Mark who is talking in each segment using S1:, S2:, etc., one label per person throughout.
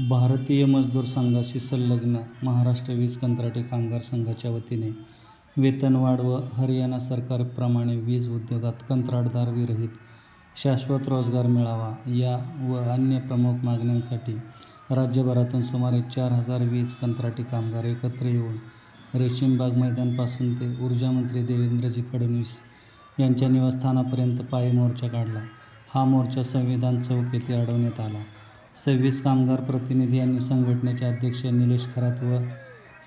S1: भारतीय मजदूर संघाशी संलग्न महाराष्ट्र वीज कंत्राटी कामगार संघाच्या वतीने वेतनवाढ व हरियाणा सरकारप्रमाणे वीज उद्योगात कंत्राटदार विरहित शाश्वत रोजगार मिळावा या व अन्य प्रमुख मागण्यांसाठी राज्यभरातून सुमारे चार हजार वीज कंत्राटी कामगार एकत्र येऊन रेशीमबाग मैदानपासून ते ऊर्जामंत्री देवेंद्रजी फडणवीस यांच्या निवासस्थानापर्यंत पायी मोर्चा काढला. हा मोर्चा संविधान चौक येथे अडवण्यात आला. सव्वीस कामगार प्रतिनिधी यांनी संघटनेचे अध्यक्ष निलेश खरात व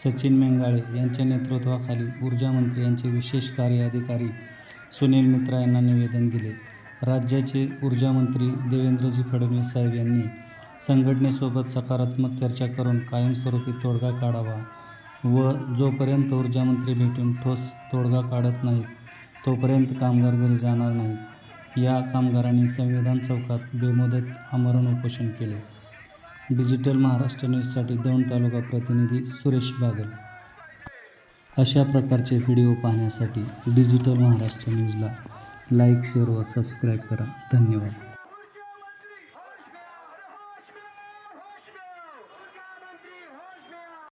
S1: सचिन मेंगाळे यांच्या नेतृत्वाखाली ऊर्जामंत्री यांचे विशेष कार्याधिकारी सुनील मित्रा यांना निवेदन दिले. राज्याचे ऊर्जामंत्री देवेंद्रजी फडणवीस साहेब यांनी संघटनेसोबत सकारात्मक चर्चा करून कायमस्वरूपी तोडगा काढावा व जोपर्यंत ऊर्जामंत्री भेटून ठोस तोडगा काढत नाहीत तोपर्यंत कामगार घरी जाणार नाहीत. या कामगारांनी संविधान चौकात बेमुदत आमरण उपोषण केले. डिजिटल महाराष्ट्र न्यूजसाठी दौंड तालुका प्रतिनिधी सुरेश बागल. अशा प्रकारचे व्हिडिओ पाहण्यासाठी डिजिटल महाराष्ट्र न्यूजला लाईक शेअर व सबस्क्राईब करा. धन्यवाद.